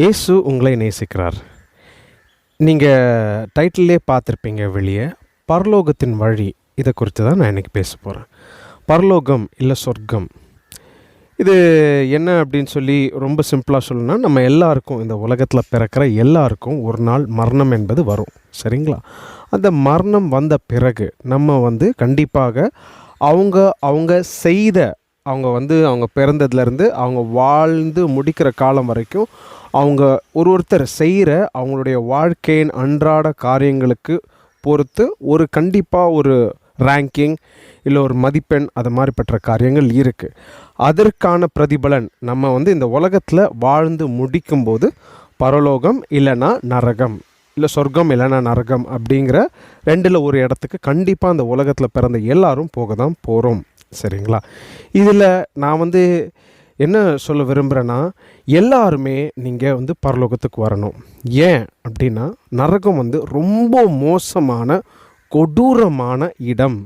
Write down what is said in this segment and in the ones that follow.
இயேசு உங்களை நேசிக்கிறார். நீங்கள் டைட்டிலே பார்த்துருப்பீங்க வெளியே பரலோகத்தின் வழி இதை குறித்து தான் நான் இன்றைக்கி பேச போகிறேன் பரலோகம் இல்லை சொர்க்கம். இது என்ன அப்படின்னு சொல்லி ரொம்ப சிம்பிளாக சொல்லணும்னா நம்ம எல்லாருக்கும் இந்த உலகத்தில் பிறக்கிற எல்லாருக்கும் ஒரு நாள் மரணம் என்பது வரும். சரிங்களா? அந்த மரணம் வந்த பிறகு நம்ம வந்து கண்டிப்பாக அவங்க அவங்க செய்த அவங்க வந்து அவங்க பிறந்ததுலேருந்து அவங்க வாழ்ந்து முடிக்கிற காலம் வரைக்கும் அவங்க ஒரு ஒருத்தர் செய்கிற அவங்களுடைய வாழ்க்கையின் அன்றாட காரியங்களுக்கு பொறுத்து ஒரு கண்டிப்பாக ஒரு ரேங்கிங் இல்லை ஒரு மதிப்பெண் அது மாதிரி பெற்ற காரியங்கள் இருக்குது அதற்கான பிரதிபலன் நம்ம வந்து இந்த உலகத்தில் வாழ்ந்து முடிக்கும்போது பரலோகம் இல்லைன்னா நரகம் இல்லை சொர்க்கம் இல்லைன்னா நரகம் அப்படிங்கிற ரெண்டில் ஒரு இடத்துக்கு கண்டிப்பாக அந்த உலகத்தில் பிறந்த எல்லாரும் போக தான் போகிறோம் சரிங்களா? இதில் நான் வந்து என்ன சொல்ல விரும்புகிறேன்னா எல்லாருமே நீங்கள் வந்து பரலோகத்துக்கு வரணும். ஏன் அப்படின்னா நரகம் வந்து ரொம்ப மோசமான கொடூரமான இடம்.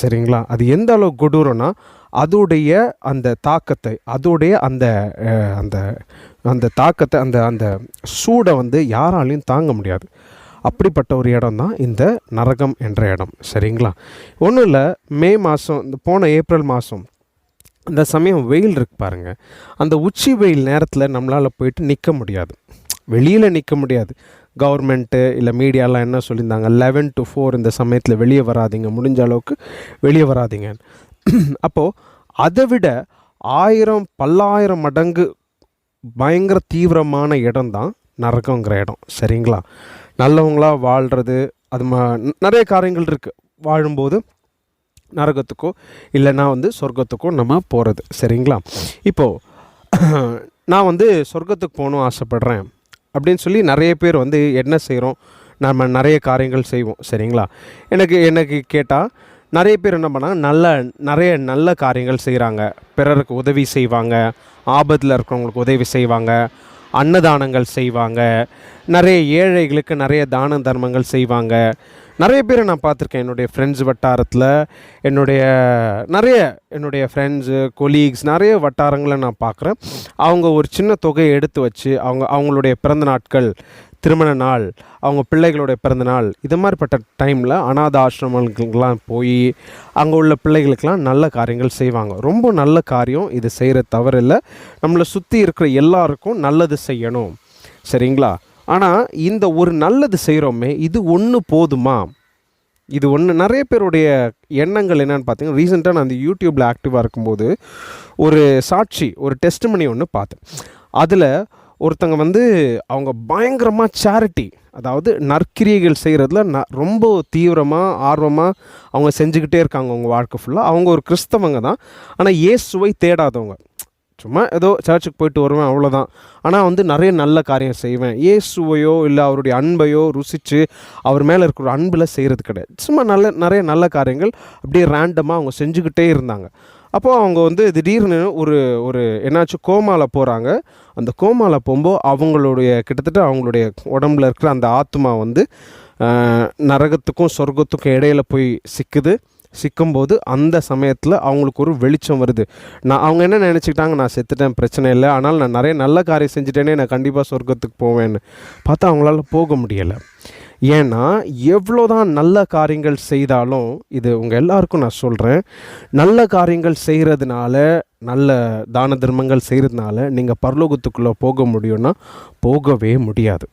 சரிங்களா? அது எந்த அளவு கொடூரம்னா அதோடைய அந்த தாக்கத்தை அதோடைய அந்த அந்த அந்த தாக்கத்தை அந்த அந்த சூடை வந்து யாராலையும் தாங்க முடியாது. அப்படிப்பட்ட ஒரு இடம் தான் இந்த நரகம் என்ற இடம். சரிங்களா? ஒன்றும் இல்லை மே மாதம் இந்த போன ஏப்ரல் மாதம் அந்த சமயம் வெயில் இருக்கு பாருங்க. அந்த உச்சி வெயில் நேரத்தில் நம்மளால் போயிட்டு நிற்க முடியாது. வெளியில் நிற்க முடியாது. கவர்மெண்ட்டு இல்லை மீடியாலாம் என்ன சொல்லியிருந்தாங்க? லெவன் டு ஃபோர் இந்த சமயத்தில் வெளியே வராதீங்க. முடிஞ்ச அளவுக்கு வெளியே வராதீங்க. அப்போது அதை விட ஆயிரம் பல்லாயிரம் மடங்கு பயங்கர தீவிரமான இடம் தான் நரகங்கிற இடம். சரிங்களா? நல்லவங்களாக வாழ்கிறது அது மா நிறைய காரியங்கள் இருக்குது வாழும்போது நரகத்துக்கோ இல்லைன்னா வந்து சொர்க்கத்துக்கோ நம்ம போகிறது சரிங்களா? இப்போது நான் வந்து சொர்க்கத்துக்கு போகணும் ஆசைப்பட்றேன் அப்படின்னு சொல்லி நிறைய பேர் வந்து என்ன செய்கிறோம் நம்ம நிறைய காரியங்கள் செய்வோம். சரிங்களா? எனக்கு எனக்கு கேட்டால் நிறைய பேர் என்ன பண்ணாங்க? நல்ல நிறைய நல்ல காரியங்கள் செய்கிறாங்க பிறருக்கு உதவி செய்வாங்க. ஆபத்தில் இருக்கிறவங்களுக்கு உதவி செய்வாங்க. அன்னதானங்கள் செய்வாங்க. நிறைய ஏழைகளுக்கு நிறைய தான தர்மங்கள் செய்வாங்க. நிறைய பேரை நான் பார்த்துருக்கேன். என்னுடைய ஃப்ரெண்ட்ஸ் வட்டாரத்தில் என்னுடைய நிறைய என்னுடைய ஃப்ரெண்ட்ஸு கொலீக்ஸ் நிறைய வட்டாரங்களை நான் பார்க்குறேன். அவங்க ஒரு சின்ன தொகையை எடுத்து வச்சு அவங்க அவங்களுடைய பிறந்த நாட்கள் திருமண நாள் அவங்க பிள்ளைகளுடைய பிறந்த நாள் இது மாதிரிப்பட்ட டைமில் அனாத ஆசிரமங்களுக்கெல்லாம் போய் அங்கே உள்ள பிள்ளைகளுக்கெல்லாம் நல்ல காரியங்கள் செய்வாங்க. ரொம்ப நல்ல காரியம். இது செய்கிற தவறில்லை. நம்மளை சுற்றி இருக்கிற எல்லாருக்கும் நல்லது செய்யணும். சரிங்களா? ஆனால் இந்த ஒரு நல்லது செய்கிறோமே இது ஒன்று போதுமா? இது ஒன்று நிறைய பேருடைய எண்ணங்கள் என்னென்னு பார்த்தீங்கன்னா ரீசெண்டாக நான் அந்த யூடியூப்பில் ஆக்டிவாக இருக்கும்போது ஒரு சாட்சி ஒரு டெஸ்ட்மனி ஒன்று பார்த்தேன். அதில் ஒருத்தங்க வந்து அவங்க பயங்கரமாக சேரிட்டி அதாவது நற்கிரியைகள் செய்கிறதுல ந ரொம்ப தீவிரமாக ஆர்வமாக அவங்க செஞ்சுக்கிட்டே இருக்காங்க அவங்க வாழ்க்கை ஃபுல்லாக அவங்க ஒரு கிறிஸ்தவங்க தான். ஆனால் இயேசுவை தேடாதவங்க. சும்மா ஏதோ சர்ச்சுக்கு போயிட்டு வருவேன் அவ்வளோதான் ஆனால் வந்து நிறைய நல்ல காரியம் செய்வேன். இயேசுவையோ இல்லை அவருடைய அன்பையோ ருசித்து அவர் மேலே இருக்கிற அன்பில் செய்கிறது கிடையாது. சும்மா நல்ல நிறைய நல்ல காரியங்கள் அப்படியே ரேண்டமாக அவங்க செஞ்சுக்கிட்டே இருந்தாங்க. அப்போது அவங்க வந்து திடீர்னு ஒரு ஒரு என்னாச்சும் கோமாவில் போகிறாங்க அந்த கோமாவில் போகும்போது அவங்களுடைய கிட்டத்தட்ட அவங்களுடைய உடம்புல இருக்கிற அந்த ஆத்மா வந்து நரகத்துக்கும் சொர்க்கத்துக்கும் இடையில போய் சிக்குது. சிக்கும்போது அந்த சமயத்தில் அவங்களுக்கு ஒரு வெளிச்சம் வருது. நான் அவங்க என்ன நினச்சிக்கிட்டாங்க நான் செத்துட்டேன் பிரச்சனை இல்லை. ஆனால் நான் நிறைய நல்ல காரியம் செஞ்சுட்டேனே நான் கண்டிப்பாக சொர்க்கத்துக்கு போவேன்னு. பார்த்தா அவங்களால போக முடியலை. ஏன்னா எவ்வளோதான் நல்ல காரியங்கள் செய்தாலும் இது உங்கள் எல்லாருக்கும் நான் சொல்கிறேன் நல்ல காரியங்கள் செய்கிறதுனால நல்ல தான தர்மங்கள் செய்கிறதுனால நீங்கள் பரலோகத்துக்குள்ளே போக முடியும்னா போகவே முடியாது.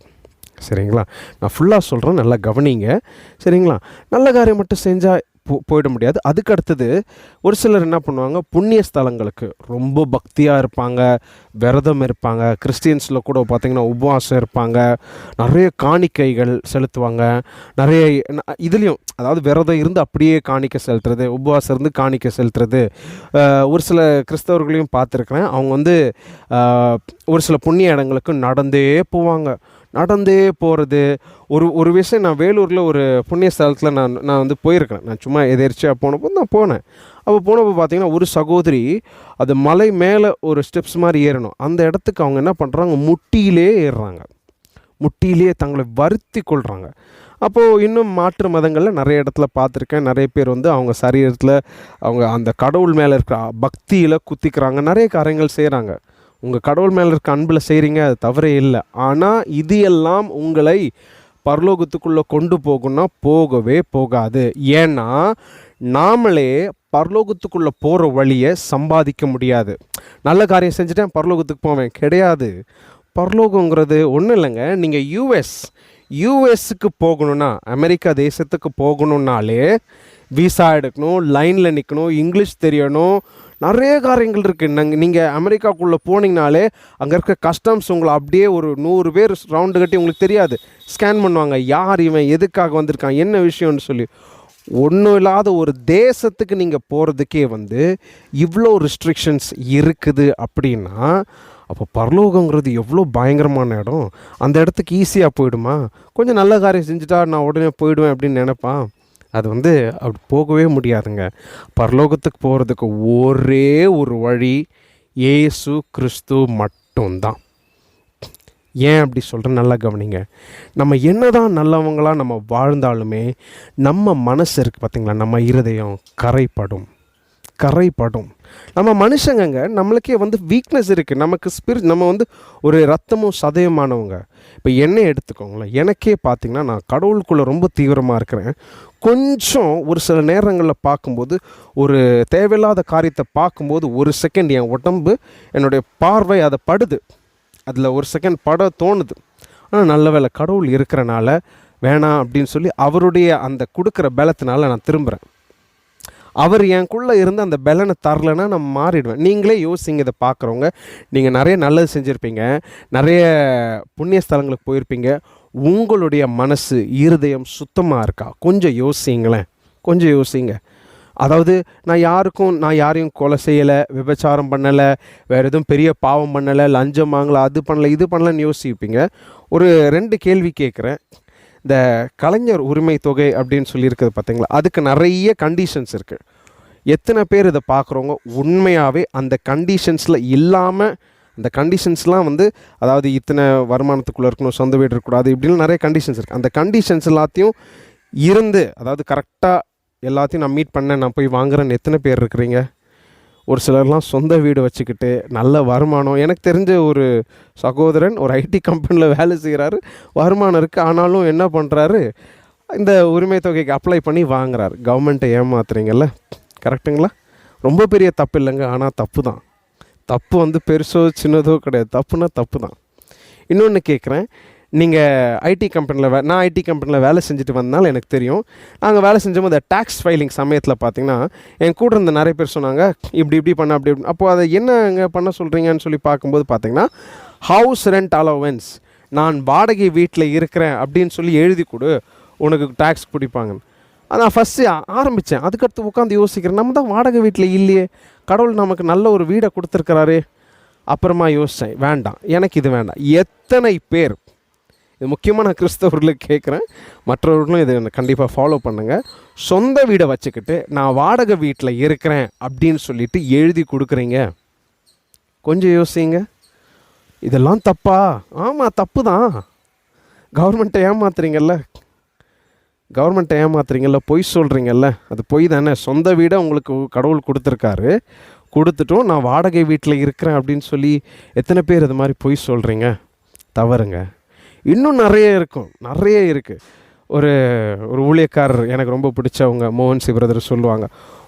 சரிங்களா? நான் ஃபுல்லாக சொல்கிறேன் நல்லா கவனிங்க. சரிங்களா? நல்ல காரியம் மட்டும் செஞ்சால் போ போயிட முடியாது. அதுக்கு அடுத்தது ஒரு சிலர் என்ன பண்ணுவாங்க புண்ணிய ஸ்தலங்களுக்கு. ரொம்ப பக்தியாக இருப்பாங்க விரதம் இருப்பாங்க. கிறிஸ்டியன்ஸில் கூட பார்த்திங்கன்னா உபவாசம் இருப்பாங்க. நிறைய காணிக்கைகள் செலுத்துவாங்க. நிறைய இதுலேயும் அதாவது விரதம் இருந்து அப்படியே காணிக்க செலுத்துறது உபவாசம் இருந்து காணிக்க செலுத்துறது. ஒரு சில கிறிஸ்தவர்களையும் பார்த்துருக்குறேன். அவங்க வந்து ஒரு சில புண்ணிய இடங்களுக்கு நடந்தே போவாங்க. நடந்தே போகிறது ஒரு ஒரு விஷயம் நான் வேலூரில் ஒரு புண்ணிய ஸ்தலத்தில் நான் நான் வந்து போயிருக்கிறேன் நான் சும்மா எதிர்ச்சியாக போனப்போ நான் போனேன். அப்போ போனப்போ பார்த்தீங்கன்னா ஒரு சகோதரி அது மலை மேலே ஒரு ஸ்டெப்ஸ் மாதிரி ஏறணும். அந்த இடத்துக்கு அவங்க என்ன பண்ணுறாங்க முட்டியிலே ஏறுறாங்க. முட்டியிலேயே தங்களை வருத்தி கொள்கிறாங்க அப்போது இன்னும் மாற்று மதங்களில் நிறைய இடத்துல பார்த்துருக்கேன் நிறைய பேர் வந்து அவங்க சரீரத்தில் அவங்க அந்த கடவுள் மேலே இருக்கிற பக்தியில் குத்திக்கிறாங்க. நிறைய காரியங்கள் செய்கிறாங்க உங்கள் கடவுள் மேலே இருக்க அன்பில் செய்கிறீங்க அது தவறே இல்லை. ஆனால் இது எல்லாம் உங்களை பரலோகத்துக்குள்ளே கொண்டு போகும்னா போகவே போகாது. ஏன்னா நாமளே பரலோகத்துக்குள்ளே போகிற வழியை சம்பாதிக்க முடியாது. நல்ல காரியம் செஞ்சுட்டேன் பரலோகத்துக்கு போவேன். கிடையாது. பரலோகங்கிறது ஒன்றும் இல்லைங்க. நீங்கள் யூஎஸ் யூஎஸ்க்கு போகணுன்னா அமெரிக்கா தேசத்துக்கு போகணுன்னாலே விசா எடுக்கணும் லைனில் நிற்கணும் இங்கிலீஷ் தெரியணும் நிறைய காரியங்கள் இருக்குது நாங்கள் நீங்கள் அமெரிக்காக்குள்ளே போனீங்கனாலே அங்கே இருக்க கஸ்டம்ஸ் உங்களை அப்படியே ஒரு நூறு பேர் ரவுண்டு கட்டி உங்களுக்கு தெரியாது. ஸ்கேன் பண்ணுவாங்க. யார் இவன்? எதுக்காக வந்திருக்கான்? என்ன விஷயம்னு சொல்லி. ஒன்றும் இல்லாத ஒரு தேசத்துக்கு நீங்கள் போகிறதுக்கே வந்து இவ்வளோ ரிஸ்ட்ரிக்ஷன்ஸ் இருக்குது அப்படின்னா அப்போ பரலோகங்கிறது எவ்வளோ பயங்கரமான இடம். அந்த இடத்துக்கு ஈஸியாக போயிடுமா? கொஞ்சம் நல்ல காரியம் செஞ்சுட்டா நான் உடனே போயிடுவேன் அப்படின்னு நினைப்பான் அது வந்து அப்படி போகவே முடியாதுங்க. பரலோகத்துக்கு போகிறதுக்கு ஒரே ஒரு வழி ஏசு கிறிஸ்து மட்டும்தான். ஏன் அப்படி சொல்கிறேன் நல்லா கவனிங்க. நம்ம என்னதான் நல்லவங்களாக நம்ம வாழ்ந்தாலுமே நம்ம மனசு இருக்குது பார்த்தீங்களா நம்ம இருதயம் கரைப்படும். கரைப்படும். நம்ம மனுஷங்கங்க நம்மளுக்கே வந்து வீக்னஸ் இருக்குது நமக்கு ஸ்பிரிட் நம்ம வந்து ஒரு ரத்தமும் சதயமானவங்க. இப்போ என்னை எடுத்துக்கோங்களேன். எனக்கே பார்த்தீங்கன்னா நான் கடவுளுக்குள்ளே ரொம்ப தீவிரமாக இருக்கிறேன். கொஞ்சம் ஒரு சில நேரங்களில் பார்க்கும்போது ஒரு தேவையில்லாத காரியத்தை பார்க்கும்போது ஒரு செகண்ட் என் உடம்பு என்னுடைய பார்வை அதை படுது. அதில் ஒரு செகண்ட் பட தோணுது. ஆனால் நல்ல வேலை கடவுள் இருக்கிறனால வேணாம் அப்படின்னு சொல்லி அவருடைய அந்த கொடுக்குற பலத்தினால நான் திரும்புகிறேன் அவர் எனக்குள்ளே இருந்து அந்த பலனை தரலைன்னா நான் மாறிடுவேன். நீங்களே யோசிங்க இதை பார்க்குறவங்க. நீங்கள் நிறைய நல்லது செஞ்சுருப்பீங்க. நிறைய புண்ணிய ஸ்தலங்களுக்கு போயிருப்பீங்க. உங்களுடைய மனசு இருதயம் சுத்தமாக இருக்கா? கொஞ்சம் யோசிங்களேன். கொஞ்சம் யோசிங்க. அதாவது நான் யாருக்கும் நான் யாரையும் கொலை செய்யலை விபச்சாரம் பண்ணலை வேறு எதுவும் பெரிய பாவம் பண்ணலை லஞ்சம் வாங்கலை அது பண்ணலை இது பண்ணலைன்னு யோசிப்பீங்க. ஒரு ரெண்டு கேள்வி கேட்குறேன். இந்த கலைஞர் உரிமை தொகை அப்படின்னு சொல்லியிருக்கிறது பார்த்தீங்களா? அதுக்கு நிறைய கண்டிஷன்ஸ் இருக்குது எத்தனை பேர் இதை பார்க்குறவங்க உண்மையாகவே அந்த கண்டிஷன்ஸில் இல்லாமல் அந்த கண்டிஷன்ஸ்லாம் வந்து அதாவது இத்தனை வருமானத்துக்குள்ளே இருக்கணும் சொந்த வீடு இருக்கக்கூடாது இப்படின்னு நிறைய கண்டிஷன்ஸ் இருக்குது அந்த கண்டிஷன்ஸ் எல்லாத்தையும் இருந்து அதாவது கரெக்டாக எல்லாத்தையும் நான் மீட் பண்ணேன் நான் போய் வாங்குறேன்னு எத்தனை பேர் இருக்கிறீங்க? ஒரு சிலர்லாம் சொந்த வீடு வச்சுக்கிட்டு நல்ல வருமானம். எனக்கு தெரிஞ்ச ஒரு சகோதரன் ஒரு ஐடி கம்பெனியில் வேலை செய்கிறாரு வருமானம் இருக்குது ஆனாலும் என்ன பண்ணுறாரு இந்த உரிமை தொகைக்கு அப்ளை பண்ணி வாங்குறாரு. கவர்மெண்ட்டை ஏமாத்துறீங்கல்ல? கரெக்டுங்களா ரொம்ப பெரிய தப்பு இல்லைங்க. ஆனால் தப்பு தான் தப்பு வந்து பெருசோ சின்னதோ கிடையாது. தப்புனா தப்பு தான் இன்னொன்று கேட்குறேன் நீங்கள் ஐடி கம்பெனியில் வே நான் ஐடி கம்பெனியில் வேலை செஞ்சுட்டு வந்தனால எனக்கு தெரியும். நாங்கள் வேலை செஞ்சபோது டேக்ஸ் ஃபைலிங் சமயத்தில் பார்த்தீங்கன்னா என் கூட இருந்த நிறைய பேர் சொன்னாங்க இப்படி இப்படி பண்ண அப்படி இப்படி அப்போது அதை இங்கே பண்ண சொல்கிறீங்கன்னு சொல்லி பார்க்கும்போது பார்த்தீங்கன்னா ஹவுஸ் ரெண்ட் அலோவன்ஸ் நான் வாடகை வீட்டில் இருக்கிறேன் அப்படின்னு சொல்லி எழுதி கொடு உனக்கு டேக்ஸ் பிடிப்பாங்க நான் ஃபஸ்ட்டு ஆரம்பித்தேன் அதுக்கடுத்து உட்காந்து யோசிக்கிறேன் நம்ம தான் வாடகை வீட்டில் இல்லையே. கடவுள் நமக்கு நல்ல ஒரு வீடை கொடுத்துருக்கிறாரு. அப்புறமா யோசித்தேன் வேண்டாம் எனக்கு இது வேண்டாம். எத்தனை பேர் இது முக்கியமாக நான் கிறிஸ்தவர்களுக்கு கேட்குறேன் மற்றவர்களும் இதை கண்டிப்பாக ஃபாலோ பண்ணுங்கள் சொந்த வீடை வச்சுக்கிட்டு நான் வாடகை வீட்டில் இருக்கிறேன் அப்படின்னு சொல்லிட்டு எழுதி கொடுக்குறீங்க. கொஞ்சம் யோசிங்க. இதெல்லாம் தப்பா? ஆமாம் தப்பு தான் கவர்மெண்ட்டை ஏமாத்துறீங்கல்ல. கவர்மெண்ட்டை ஏமாத்துறீங்கல்ல பொய் சொல்கிறீங்கல்ல அது பொய் தானே. சொந்த வீடை உங்களுக்கு கடவுள் கொடுத்துருக்காரு. கொடுத்துட்டும் நான் வாடகை வீட்டில் இருக்கிறேன் அப்படின்னு சொல்லி எத்தனை பேர் இது மாதிரி பொய் சொல்கிறீங்க தவறுங்க. இன்னும் நிறைய இருக்கும். நிறைய இருக்குது ஒரு ஒரு ஊழியக்காரர் எனக்கு ரொம்ப பிடிச்சவங்க மோகன் சி பிரதர் சொல்லுவாங்க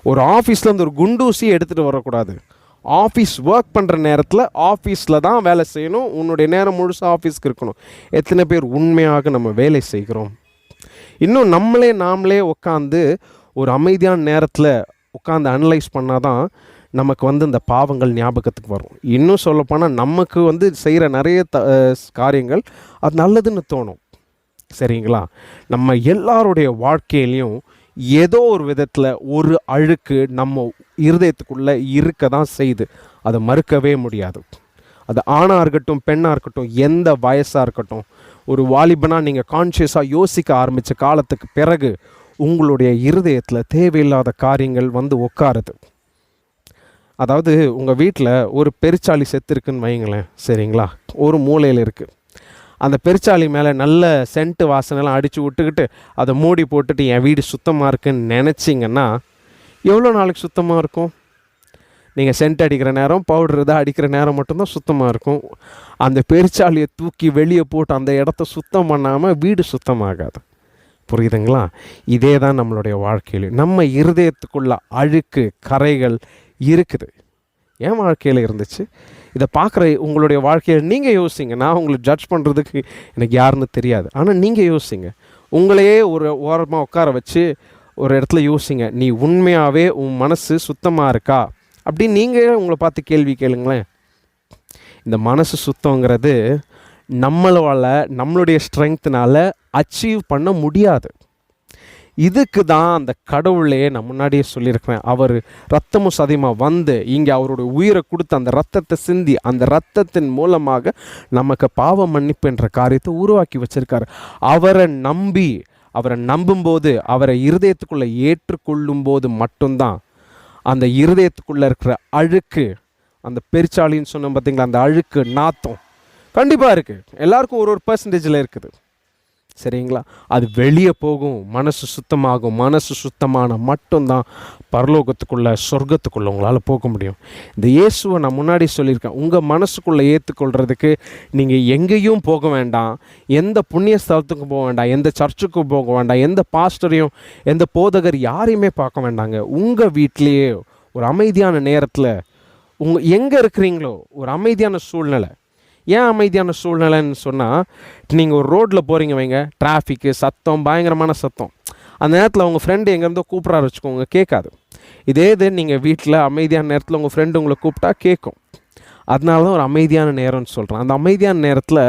ஒரு ஆஃபீஸில் வந்து ஒரு குண்டூசி எடுத்துகிட்டு வரக்கூடாது. ஆஃபீஸ் ஒர்க் பண்ணுற நேரத்தில் ஆஃபீஸில் தான் வேலை செய்யணும். உன்னுடைய நேரம் முழுசாக ஆஃபீஸ்க்கு இருக்கணும். எத்தனை பேர் உண்மையாக நம்ம வேலை செய்கிறோம். இன்னும் நம்மளே நாமளே உட்காந்து ஒரு அமைதியான நேரத்தில் உட்காந்து அனலைஸ் பண்ணால் தான் நமக்கு வந்து இந்த பாவங்கள் ஞாபகத்துக்கு வரும். இன்னும் சொல்லப்போனால் நமக்கு வந்து செய்கிற நிறைய த காரியங்கள் அது நல்லதுன்னு தோணும். சரிங்களா? நம்ம எல்லாருடைய வாழ்க்கையிலையும் ஏதோ ஒரு விதத்தில் ஒரு அழுக்கு நம்ம இருதயத்துக்குள்ளே இருக்க தான் செய்யுது அதை மறுக்கவே முடியாது. அது ஆணாக இருக்கட்டும் பெண்ணாக இருக்கட்டும் எந்த வயசாக இருக்கட்டும் ஒரு வாலிபனாக நீங்கள் கான்ஷியஸாக யோசிக்க ஆரம்பித்த காலத்துக்கு பிறகு உங்களுடைய இருதயத்தில் தேவையில்லாத காரியங்கள் வந்து உட்காருது. அதாவது உங்கள் வீட்டில் ஒரு பெருச்சாளி செத்து இருக்குன்னு வைங்களேன் சரிங்களா? ஒரு மூலையில் இருக்குது அந்த பெருச்சாளி மேலே நல்ல சென்ட்டு வாசனைலாம் அடித்து விட்டுக்கிட்டு அதை மூடி போட்டுட்டு என் வீடு சுத்தமாக இருக்குன்னு நினச்சிங்கன்னா எவ்வளோ நாளைக்கு சுத்தமாக இருக்கும்? நீங்கள் சென்ட் அடிக்கிற நேரம் பவுடர் இதாக அடிக்கிற நேரம் மட்டும்தான் சுத்தமாக இருக்கும். அந்த பெருச்சாலியை தூக்கி வெளியே போட்டு அந்த இடத்த சுத்தம் பண்ணாமல் வீடு சுத்தமாகாது. புரியுதுங்களா? இதே தான் நம்மளுடைய வாழ்க்கையில். நம்ம இருதயத்துக்குள்ள அழுக்கு கரைகள் இருக்குது. என் வாழ்க்கையில் இருந்துச்சு. இதை பார்க்குற உங்களுடைய வாழ்க்கையில் நீங்கள் யோசிங்க. நான் உங்களை ஜட்ஜ் பண்ணுறதுக்கு எனக்கு யாருன்னு தெரியாது. ஆனால் நீங்கள் யோசிங்க. உங்களையே ஒரு ஓரமாக உட்கார வச்சு ஒரு இடத்துல யோசிங்க. நீ உண்மையாகவே உன் மனசு சுத்தமாக இருக்கா? அப்படின்னு நீங்கள் உங்களை பார்த்து கேள்வி கேளுங்களேன். இந்த மனசு சுத்தங்கிறது நம்மளால் நம்மளுடைய ஸ்ட்ரென்த்னால அச்சீவ் பண்ண முடியாது. இதுக்கு தான் அந்த கடவுளே நான் முன்னாடியே சொல்லியிருக்கிறேன். அவர் ரத்தமும் சதியமாக வந்து இங்கே அவருடைய உயிரை கொடுத்து அந்த ரத்தத்தை சிந்தி அந்த ரத்தத்தின் மூலமாக நமக்கு பாவ மன்னிப்பு என்ற காரியத்தை உருவாக்கி வச்சிருக்காரு. அவரை நம்பி அவரை நம்பும்போது அவரை இருதயத்துக்குள்ளே ஏற்றுக்கொள்ளும் போது மட்டும்தான் அந்த இருதயத்துக்குள்ளே இருக்கிற அழுக்கு அந்த பெருச்சாளின்னு சொன்னோம் பார்த்தீங்களா அந்த அழுக்கு நாத்தம் கண்டிப்பாக இருக்குது எல்லாருக்கும் ஒரு ஒரு பர்சன்டேஜில் இருக்குது. சரிங்களா? அது வெளியே போகும் மனசு சுத்தமாகும். மனசு சுத்தமான மட்டும்தான் பரலோகத்துக்குள்ளே சொர்க்கத்துக்குள்ளே உங்களால் போக முடியும். இந்த இயேசுவை நான் முன்னாடி சொல்லியிருக்கேன். உங்கள் மனசுக்குள்ளே ஏற்றுக்கொள்கிறதுக்கு நீங்கள் எங்கேயும் போக வேண்டாம். எந்த புண்ணிய ஸ்தலத்துக்கும் போக வேண்டாம். எந்த சர்ச்சுக்கும் போக வேண்டாம். எந்த பாஸ்டரையும் எந்த போதகர் யாரையுமே பார்க்க வேண்டாங்க. உங்கள் வீட்லேயே ஒரு அமைதியான நேரத்தில் உங்கள் எங்கே இருக்கிறீங்களோ ஒரு அமைதியான சூழ்நிலை. ஏன் அமைதியான சூழ்நிலைன்னு சொன்னால் நீங்கள் ஒரு ரோட்டில் போகிறீங்க வைங்க டிராஃபிக்கு சத்தம் பயங்கரமான சத்தம். அந்த நேரத்தில் உங்கள் ஃப்ரெண்டு எங்கேருந்தோ கூப்பிட்றாரு வச்சுக்கோங்க கேட்காது. இதே இது நீங்கள் வீட்டில் அமைதியான நேரத்தில் உங்கள் ஃப்ரெண்டு உங்களை கூப்பிட்டா கேட்கும். அதனால தான் ஒரு அமைதியான நேரம்னு சொல்கிறேன் அந்த அமைதியான நேரத்தில்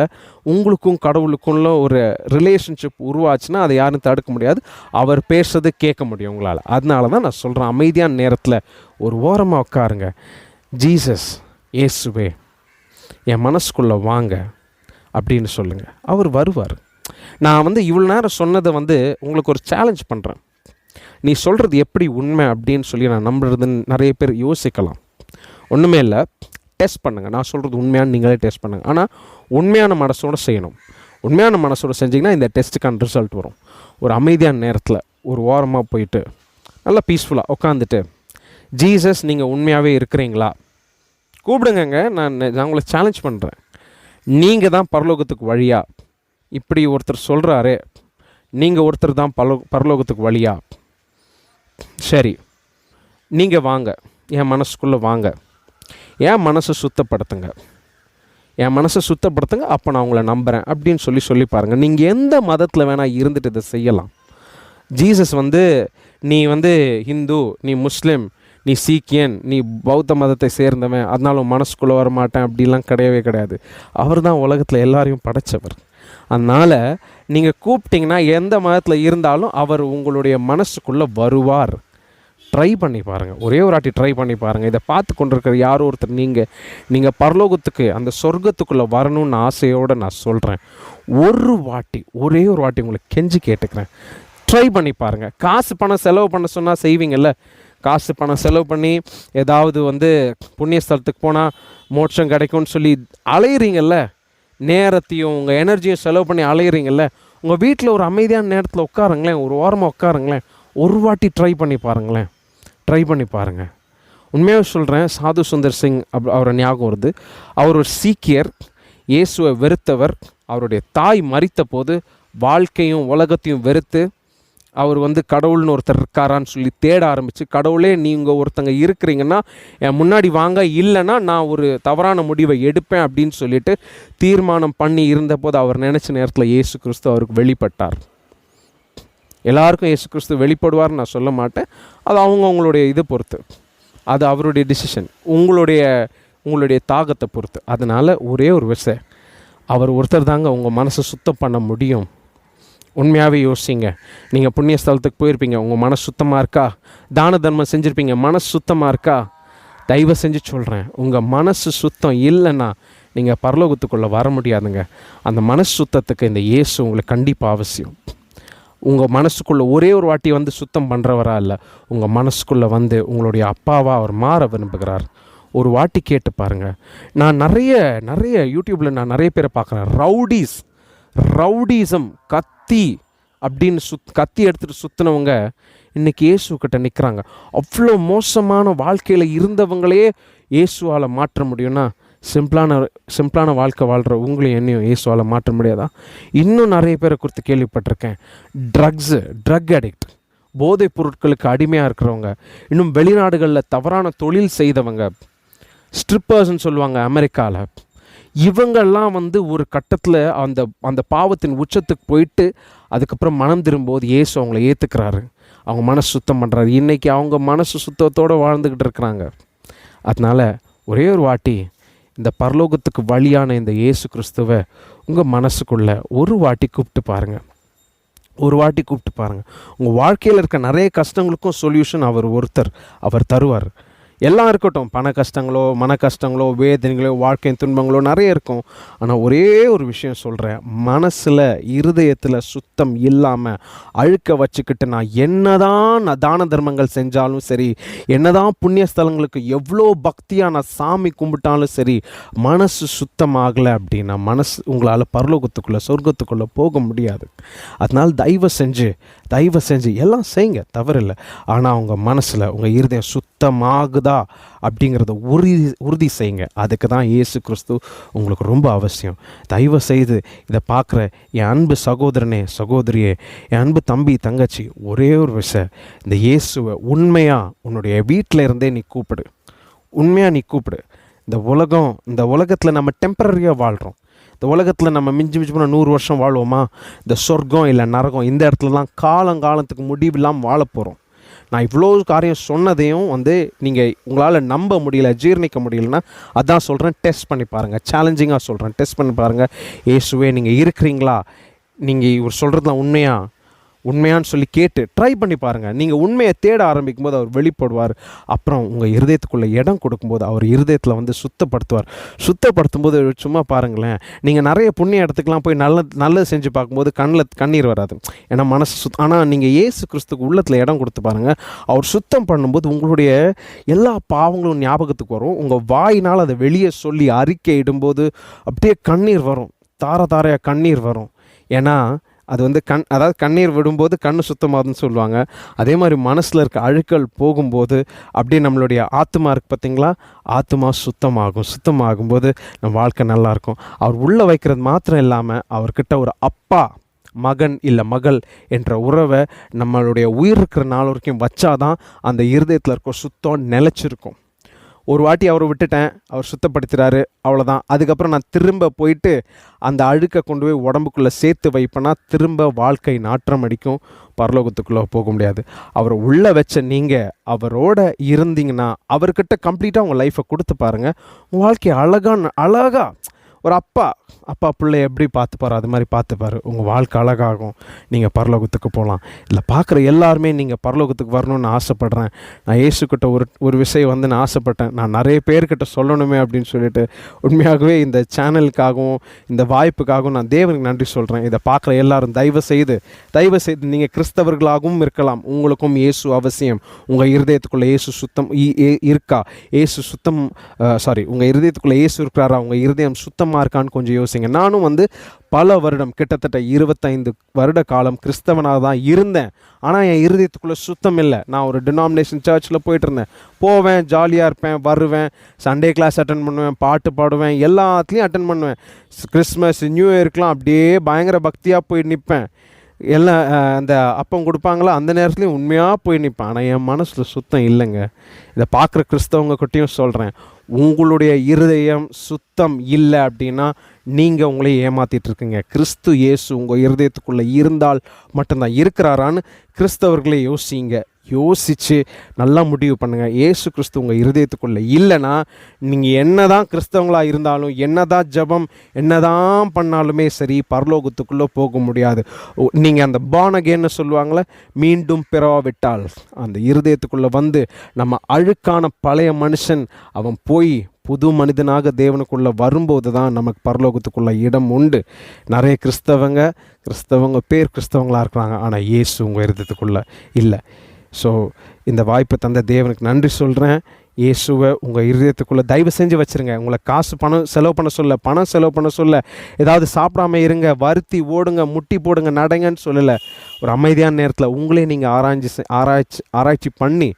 உங்களுக்கும் கடவுளுக்குள்ள ஒரு ரிலேஷன்ஷிப் உருவாச்சுன்னா அதை யாரும் தடுக்க முடியாது. அவர் பேசுறது கேட்க முடியும் உங்களால். அதனால தான் நான் சொல்கிறேன் அமைதியான நேரத்தில் ஒரு ஓரமாக உட்காருங்க. ஜீசஸ் இயேசுவே. என் மனசுக்குள்ளே வாங்க அப்படின்னு சொல்லுங்கள் அவர் வருவார். நான் வந்து இவ்வளோ நேரம் சொன்னதை வந்து உங்களுக்கு ஒரு சேலஞ்ச் பண்ணுறேன் நீ சொல்கிறது எப்படி உண்மை அப்படின்னு சொல்லி நான் நம்புறதுன்னு நிறைய பேர் யோசிக்கலாம். ஒன்றுமே இல்லை. டெஸ்ட் பண்ணுங்கள் நான் சொல்கிறது உண்மையான நீங்களே டெஸ்ட் பண்ணுங்கள் ஆனால் உண்மையான மனசோடு செய்யணும். உண்மையான மனசோடு செஞ்சிங்கன்னா இந்த டெஸ்ட்டுக்கான ரிசல்ட் வரும். ஒரு அமைதியான நேரத்தில் ஒரு ஓரமாக போயிட்டு நல்லா பீஸ்ஃபுல்லாக உட்காந்துட்டு ஜீசஸ் நீங்கள் உண்மையாகவே இருக்கிறீங்களா? கூப்பிடுங்கங்க நான் நான் உங்களை சேலஞ்ச் பண்ணுறேன் நீங்கள் தான் பரலோகத்துக்கு வழியா. இப்படி ஒருத்தர் சொல்கிறாரு நீங்கள் ஒருத்தர் தான் பரலோ பரலோகத்துக்கு வழியா. சரி நீங்கள் வாங்க. என் மனசுக்குள்ளே வாங்க. என் மனசை சுத்தப்படுத்துங்க. என் மனசை சுத்தப்படுத்துங்க அப்போ நான் உங்களை நம்புகிறேன் அப்படின்னு சொல்லி சொல்லி பாருங்கள் நீங்கள் எந்த மதத்தில் வேணால் இருந்துட்டு இதை செய்யலாம். ஜீசஸ் வந்து நீ வந்து ஹிந்து நீ முஸ்லீம் நீ சீக்கியன் நீ பௌத்த மதத்தை சேர்ந்தவன் அதனால உன் மனசுக்குள்ளே வர மாட்டேன் அப்படிலாம் கிடையவே கிடையாது. அவர் தான் உலகத்தில் எல்லாரையும் படைச்சவர். அதனால் நீங்கள் கூப்பிட்டிங்கன்னா எந்த மதத்தில் இருந்தாலும் அவர் உங்களுடைய மனசுக்குள்ளே வருவார். ட்ரை பண்ணி பாருங்கள் ஒரே ஒரு வாட்டி ட்ரை பண்ணி பாருங்கள் இதை பார்த்து கொண்டிருக்கிற யாரோ ஒருத்தர் நீங்கள் நீங்கள் பரலோகத்துக்கு அந்த சொர்க்கத்துக்குள்ளே வரணும்னு ஆசையோடு நான் சொல்கிறேன் ஒரு வாட்டி ஒரே ஒரு வாட்டி உங்களை கெஞ்சி கேட்டுக்கிறேன். ட்ரை பண்ணி பாருங்கள் காசு பணம் செலவு பண்ண சொன்னால் செய்வீங்கல்ல? காசு பணம் செலவு பண்ணி ஏதாவது வந்து புண்ணிய ஸ்தலத்துக்கு போனால் மோட்சம் கிடைக்கும்னு சொல்லி அலையிறீங்கல்ல? நேரத்தையும் உங்கள் எனர்ஜியும் செலவு பண்ணி அலையிறீங்கல்ல? உங்கள் வீட்டில் ஒரு அமைதியான நேரத்தில் உட்காருங்களேன் ஒரு ஓரமாக உட்காருங்களேன். ஒரு வாட்டி ட்ரை பண்ணி பாருங்களேன். ட்ரை பண்ணி பாருங்கள் உண்மையாக சொல்கிறேன் சாது சுந்தர் சிங் அப் அவரை ஞாபகம் வருது. அவர் ஒரு சீக்கியர் இயேசுவை வெறுத்தவர். அவருடைய தாய் மறித்த போது வாழ்க்கையும் உலகத்தையும் வெறுத்து அவர் வந்து கடவுள்னு ஒருத்தர் இருக்காரான்னு சொல்லி தேட ஆரம்பித்து கடவுளே நீங்கள் ஒருத்தங்க இருக்கிறீங்கன்னா என் முன்னாடி வாங்க இல்லைன்னா நான் ஒரு தவறான முடிவை எடுப்பேன் அப்படின்னு சொல்லிட்டு தீர்மானம் பண்ணி இருந்தபோது அவர் நினச்ச நேரத்தில் இயேசு கிறிஸ்து அவருக்கு வெளிப்பட்டார். எல்லாருக்கும் இயேசு கிறிஸ்து வெளிப்படுவார்னு நான் சொல்ல மாட்டேன். அது அவங்கவுங்களுடைய இதை பொறுத்து. அது அவருடைய டிசிஷன் உங்களுடைய உங்களுடைய தாகத்தை பொறுத்து. அதனால் ஒரே ஒரு விஷயம். அவர் ஒருத்தர் தாங்க உங்கள் மனசை சுத்தம் பண்ண முடியும். உண்மையாகவே யோசிங்க. நீங்கள் புண்ணிய ஸ்தலத்துக்கு போயிருப்பீங்க. உங்கள் மனசு சுத்தமாக இருக்கா? தான தர்மம் செஞ்சுருப்பீங்க. மனசு சுத்தமாக இருக்கா? தயவு செஞ்சு சொல்கிறேன் உங்கள் மனசு சுத்தம் இல்லைன்னா நீங்கள் பரலோகத்துக்குள்ளே வர முடியாதுங்க. அந்த மனசு சுத்தத்துக்கு இந்த இயேசு உங்களுக்கு கண்டிப்பாக அவசியம். உங்கள் மனசுக்குள்ளே ஒரே ஒரு வாட்டி வந்து சுத்தம் பண்ணுறவரா இல்லை உங்கள் மனசுக்குள்ளே வந்து உங்களுடைய அப்பாவாக அவர் மாற விரும்புகிறார். ஒரு வாட்டி கேட்டு பாருங்கள் நான் நிறைய நிறைய யூடியூப்பில் நான் நிறைய பேரை பார்க்குறேன். ரவுடிஸ் ரவுடிசம் கத்தி அப்படின்னு சுத் கத்தி எடுத்துகிட்டு சுற்றினவங்க இன்றைக்கி இயேசுக்கிட்ட நிற்கிறாங்க அவ்வளோ மோசமான வாழ்க்கையில் இருந்தவங்களே இயேசுவால் மாற்ற முடியும்னா சிம்பிளான சிம்பிளான வாழ்க்கை வாழ்கிற உங்களையும் என்னையும் இயேசுவால் மாற்ற முடியாதா? இன்னும் நிறைய பேரை குறித்து கேள்விப்பட்டிருக்கேன். ட்ரக்ஸு ட்ரக் அடிக்ட் போதைப் பொருட்களுக்கு அடிமையாக இருக்கிறவங்க இன்னும் வெளிநாடுகளில் தவறான தொழில் செய்தவங்க ஸ்ட்ரிப்பர்ஸ்ன்னு சொல்லுவாங்க அமெரிக்காவில் இவங்கெல்லாம் வந்து ஒரு கட்டத்தில் அந்த அந்த பாவத்தின் உச்சத்துக்கு போயிட்டு அதுக்கப்புறம் மனம் திரும்பும்போது இயேசு அவங்கள ஏற்றுக்கிறாரு அவங்க மனசு சுத்தம் பண்ணுறாரு இன்றைக்கி அவங்க மனசு சுத்தத்தோடு வாழ்ந்துக்கிட்டு இருக்கிறாங்க. அதனால் ஒரே ஒரு வாட்டி இந்த பரலோகத்துக்கு வழியான இந்த இயேசு கிறிஸ்துவை உங்கள் மனசுக்குள்ளே ஒரு வாட்டி கூப்பிட்டு பாருங்கள் ஒரு வாட்டி கூப்பிட்டு பாருங்கள் உங்கள் வாழ்க்கையில் இருக்க நிறைய கஷ்டங்களுக்கும் சொல்யூஷன் அவர் ஒருத்தர் அவர் தருவார். எல்லாம் இருக்கட்டும். பண கஷ்டங்களோ மன கஷ்டங்களோ வேதனைகளோ வாழ்க்கையின் துன்பங்களோ நிறைய இருக்கும். ஆனால் ஒரே ஒரு விஷயம் சொல்கிறேன் மனசில் இருதயத்தில் சுத்தம் இல்லாமல் அழுக்க வச்சுக்கிட்டு நான் என்னதான் நான் தான தர்மங்கள் செஞ்சாலும் சரி என்னதான் புண்ணிய ஸ்தலங்களுக்கு எவ்வளோ பக்தியாக நான் சாமி கும்பிட்டாலும் சரி மனசு சுத்தமாகலை அப்படின்னா மனசு உங்களால் பரலோகத்துக்குள்ளே சொர்க்கத்துக்குள்ளே போக முடியாது. அதனால் தயவு செஞ்சு தயவு செஞ்சு எல்லாம் செய்யுங்க தவறில்லை. ஆனால் உங்கள் மனசில் உங்கள் இருதயம் சுத்தமாகுதா அப்படிங்கிறத உறுதி உறுதி செய்யுங்க. அதுக்கு தான் இயேசு கிறிஸ்து உங்களுக்கு ரொம்ப அவசியம். தயவு செய்து இதை பார்க்குற என் அன்பு சகோதரனே சகோதரியே என் அன்பு தம்பி தங்கச்சி ஒரே ஒரு விஷயம் இந்த இயேசுவை உண்மையாக உன்னுடைய வீட்டில் இருந்தே நீ கூப்பிடு. உண்மையாக நீ கூப்பிடு. இந்த உலகம் இந்த உலகத்தில் நம்ம டெம்பரரியாக வாழ்கிறோம் இந்த உலகத்தில் நம்ம மிஞ்சி மிஞ்சி போனால் நூறு வருஷம் வாழ்வோமா? இந்த சொர்க்கம் இல்லை நரகம் இந்த இடத்துலலாம் காலங்காலத்துக்கு முடிவில்லாமல் வாழ போகிறோம் நான் இவ்வளோ காரியம் சொன்னதையும் வந்து நீங்கள் உங்களால் நம்ப முடியல ஜீர்ணிக்க முடியலன்னா அதான் சொல்கிறேன் டெஸ்ட் பண்ணி பாருங்கள் சேலஞ்சிங்காக சொல்கிறேன் டெஸ்ட் பண்ணி பாருங்கள் ஏசுவே நீங்கள் இருக்கிறீங்களா? நீங்கள் இவர் சொல்கிறதுலாம் உண்மையாக உண்மையான்னு சொல்லி கேட்டு ட்ரை பண்ணி பாருங்கள் நீங்கள் உண்மையை தேட ஆரம்பிக்கும் போது அவர் வெளிப்படுவார். அப்புறம் உங்கள் இருதயத்துக்குள்ளே இடம் கொடுக்கும்போது அவர் இருதயத்தில் வந்து சுத்தப்படுத்துவார். சுத்தப்படுத்தும் போது சும்மா பாருங்களேன் நீங்கள் நிறைய புண்ணிய இடத்துக்குலாம் போய் நல்ல நல்லது செஞ்சு பார்க்கும்போது கண்ணில் கண்ணீர் வராது. ஏன்னா மனசு சுத் ஆனால் நீங்கள் ஏசு கிறிஸ்துக்கு உள்ளத்தில் இடம் கொடுத்து பாருங்கள் அவர் சுத்தம் பண்ணும்போது உங்களுடைய எல்லா பாவங்களும் ஞாபகத்துக்கு வரும். உங்கள் வாயினால் அதை வெளியே சொல்லி அறிக்கை இடும்போது அப்படியே கண்ணீர் வரும். தார தாரையாக கண்ணீர் வரும். ஏன்னா அது வந்து கண் அதாவது கண்ணீர் விடும்போது கண் சுத்தமாகுதுன்னு சொல்லுவாங்க. அதே மாதிரி மனசில் இருக்க அழுக்கள் போகும்போது அப்படியே நம்மளுடைய ஆத்மா இருக்குது பார்த்திங்களா ஆத்மா சுத்தமாகும். சுத்தமாகும்போது நம்ம வாழ்க்கை நல்லாயிருக்கும் அவர் உள்ளே வைக்கிறது மாத்திரம் இல்லாமல் அவர்கிட்ட ஒரு அப்பா மகன் இல்லை மகள் என்ற உறவை நம்மளுடைய உயிர் இருக்கிற நாள் வரைக்கும் வச்சாதான் அந்த இருதயத்தில் இருக்க சுத்தம் நிலச்சிருக்கும். ஒரு வாட்டி அவரை விட்டுட்டேன். அவர் சுத்தப்படுத்துகிறாரு அவ்வளோதான் அதுக்கப்புறம் நான் திரும்ப போயிட்டு அந்த அழுக்கை கொண்டு போய் உடம்புக்குள்ளே சேர்த்து வைப்பேன்னா திரும்ப வாழ்க்கை நாற்றம் அடிக்கும். பரலோகத்துக்குள்ளே போக முடியாது. அவரை உள்ளே வச்ச நீங்கள் அவரோட இருந்தீங்கன்னா அவர்கிட்ட கம்ப்ளீட்டாக உங்கள் லைஃப்பை கொடுத்து பாருங்கள் உங்கள் வாழ்க்கை அழகான அழகாக ஒரு அப்பா அப்பா பிள்ளை எப்படி பார்த்துப்பாரு அது மாதிரி பார்த்துப்பாரு. உங்கள் வாழ்க்கை அழகாகும். நீங்கள் பரலோகத்துக்கு போகலாம். இல்லை பார்க்குற எல்லாருமே நீங்கள் பரலோகத்துக்கு வரணும்னு ஆசைப்பட்றேன். நான் இயேசுக்கிட்ட ஒரு ஒரு விஷயம் வந்து நான் ஆசைப்பட்டேன். நான் நிறைய பேர்கிட்ட சொல்லணுமே அப்படின்னு சொல்லிட்டு உண்மையாகவே இந்த சேனலுக்காகவும் இந்த வாய்ப்புக்காகவும் நான் தேவனுக்கு நன்றி சொல்கிறேன் இதை பார்க்குற எல்லாரும் தயவு செய்து தயவு செய்து நீங்கள் கிறிஸ்தவர்களாகவும் இருக்கலாம். உங்களுக்கும் இயேசு அவசியம். உங்கள் இருதயத்துக்குள்ளே இயேசு சுத்தம் இ- இருக்கா? இயேசு சுத்தம் சாரி உங்கள் இருதயத்துக்குள்ளே இயேசு இருக்கிறாரா? உங்கள் இருதயம் சுத்தமாக இருக்கான்னு கொஞ்சம் யோசிங்க. நானும் வந்து பல வருடம் கிட்டத்தட்ட இருபத்தைந்து வருட காலம் கிறிஸ்தவனாக தான் இருந்தேன். ஆனால் என் இருதயத்துக்குள்ளே சுத்தம் இல்லை. நான் ஒரு டினாமினேஷன் சர்ச்சில் போயிட்டு இருந்தேன். போவேன் ஜாலியாக இருப்பேன் வருவேன் சண்டே கிளாஸ் அட்டன் பண்ணுவேன் பாட்டு பாடுவேன் எல்லாத்துலேயும் அட்டன் பண்ணுவேன். கிறிஸ்மஸ் நியூ இயர்க்கெலாம் அப்படியே பயங்கர பக்தியாக போய் நிற்பேன் எல்லாம் அந்த அப்பம் கொடுப்பாங்களா அந்த நேரத்துலையும் உண்மையாக போய் நிற்பேன் ஆனால் என் மனசில் சுத்தம் இல்லைங்க. இதை பார்க்குற கிறிஸ்தவங்க கிட்டேயும் சொல்கிறேன் உங்களுடைய இருதயம் சுத்தம் இல்லை அப்படின்னா நீங்கள் உங்களை ஏமாத்திட்டு இருக்கீங்க கிறிஸ்து இயேசு உங்கள் இருதயத்துக்குள்ளே இருந்தால் மட்டும்தான் இருக்கிறாரான்னு கிறிஸ்தவர்களே யோசிங்க. யோசித்து நல்லா முடிவு பண்ணுங்கள் ஏசு கிறிஸ்து உங்கள் இருதயத்துக்குள்ளே இல்லைன்னா நீங்கள் என்ன தான் கிறிஸ்தவங்களாக இருந்தாலும் என்ன தான் ஜபம் என்ன தான் பண்ணாலுமே சரி பரலோகத்துக்குள்ளே போக முடியாது. நீங்கள் அந்த பானகேன்னு சொல்லுவாங்களே மீண்டும் பிறவாவிட்டால். அந்த இருதயத்துக்குள்ளே வந்து நம்ம அழுக்கான பழைய மனுஷன் அவன் போய் புது மனிதனாக தேவனுக்குள்ளே வரும்போது தான் நமக்கு பரலோகத்துக்குள்ள இடம் உண்டு. நிறைய கிறிஸ்தவங்க கிறிஸ்தவங்க பேர் கிறிஸ்தவங்களாக இருக்கிறாங்க ஆனால் இயேசு உங்கள் இருதயத்துக்குள்ளே இல்லை. ஸோ இந்த வாய்ப்பை தந்த தேவனுக்கு நன்றி சொல்கிறேன் இயேசுவை உங்கள் இருதயத்துக்குள்ளே தயவு செஞ்சு வச்சுருங்க. உங்களை காசு பணம் செலவு பண்ண சொல்ல பணம் செலவு பண்ண சொல்ல ஏதாவது சாப்பிடாம இருங்க வருத்தி ஓடுங்க முட்டி போடுங்க நடங்கன்னு சொல்லலை. ஒரு அமைதியான நேரத்தில் உங்களே நீங்கள் ஆராய்ச்சி ஆராய்ச்சி ஆராய்ச்சி பண்ணி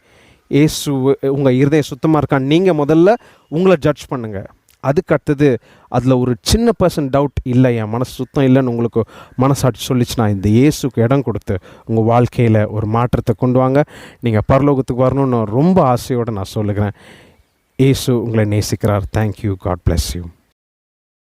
இயேசு உங்கள் இருதயம் சுத்தமாக இருக்கான்னு நீங்கள் முதல்ல உங்களை ஜட்ஜ் பண்ணுங்கள் அதுக்கு அடுத்தது அதில் ஒரு சின்ன பர்சன்ட் டவுட் இல்லை. என் மனசு சுத்தம் இல்லைன்னு உங்களுக்கு மனசாட்சி சொல்லிச்சுன்னா இந்த இயேசுக்கு இடம் கொடுத்து உங்கள் வாழ்க்கையில் ஒரு மாற்றத்தை கொண்டு வாங்க. நீங்கள் பரலோகத்துக்கு வரணும்னு ரொம்ப ஆசையோடு நான் சொல்லுகிறேன். இயேசு உங்களை நேசிக்கிறார். Thank you God bless you